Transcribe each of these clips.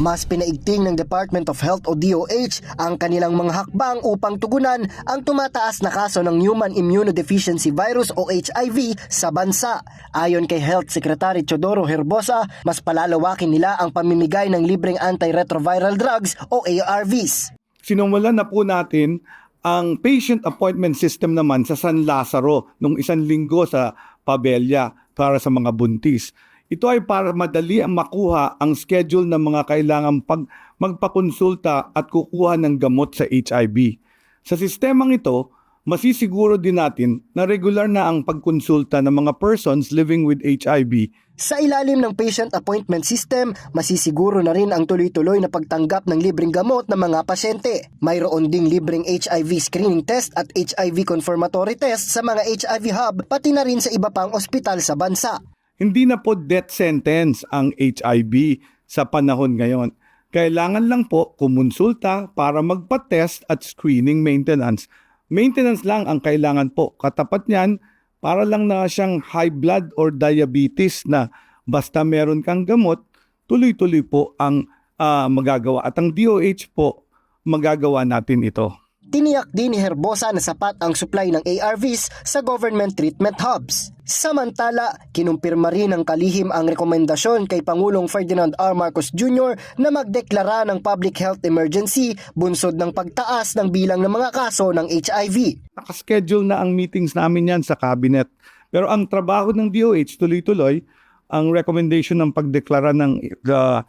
Mas pinaigting ng Department of Health o DOH ang kanilang mga hakbang upang tugunan ang tumataas na kaso ng Human Immunodeficiency Virus o HIV sa bansa. Ayon kay Health Secretary Chodoro Herbosa, mas palalawakin nila ang pamimigay ng libreng antiretroviral drugs o ARVs. Sinumulan na po natin ang patient appointment system naman sa San Lazaro nung isang linggo sa Pabella para sa mga buntis. Ito ay para madali ang makuha ang schedule ng mga kailangan pag magpakonsulta at kukuha ng gamot sa HIV. Sa sistemang ito, masisiguro din natin na regular na ang pagkonsulta ng mga persons living with HIV Sa ilalim ng patient appointment system, masisiguro na rin ang tuloy-tuloy na pagtanggap ng libreng gamot ng mga pasyente. Mayroon ding libreng HIV screening test at HIV confirmatory test sa mga HIV hub pati na rin sa iba pang ospital sa bansa. Hindi na po death sentence ang HIV sa panahon ngayon. Kailangan lang po kumonsulta para magpa-test at screening maintenance. Maintenance lang ang kailangan po. Katapat niyan, para lang na siyang high blood or diabetes na basta meron kang gamot, tuloy-tuloy po ang ah, magagawa. At ang DOH po, magagawa natin ito. Tiniyak din ni Herbosa na sapat ang supply ng ARVs sa government treatment hubs. Samantala, kinumpirma rin ng kalihim ang rekomendasyon kay Pangulong Ferdinand R. Marcos Jr. na magdeklara ng public health emergency bunsod ng pagtaas ng bilang ng mga kaso ng HIV. nakaschedule na ang meetings namin yan sa cabinet. Pero ang trabaho ng DOH tuloy-tuloy, ang recommendation ng pagdeklara ng uh,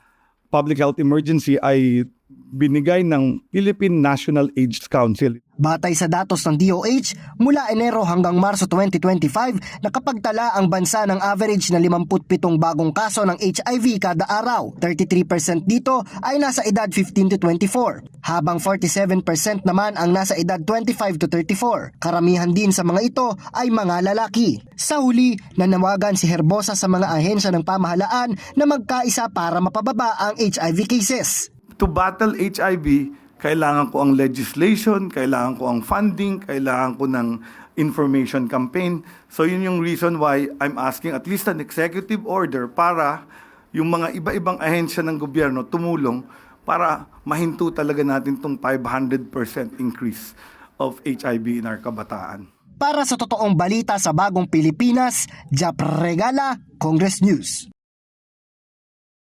public health emergency ay binigay ng Philippine National AIDS Council. Batay sa datos ng DOH, mula Enero hanggang Marso 2025, nakapagtala ang bansa ng average na 57 bagong kaso ng HIV kada araw. 33% dito ay nasa edad 15 to 24, habang 47% naman ang nasa edad 25 to 34. Karamihan din sa mga ito ay mga lalaki. Sa huli, nanawagan si Herbosa sa mga ahensya ng pamahalaan na magkaisa para mapababa ang HIV cases. To battle HIV, kailangan ko ang legislation, kailangan ko ang funding, kailangan ko ng information campaign. So yun yung reason why I'm asking at least an executive order para yung mga iba-ibang ahensya ng gobyerno tumulong para mahinto talaga natin tong 500% increase of HIV in our kabataan. Para sa totoong balita sa bagong Pilipinas, Jap Regala, Congress News.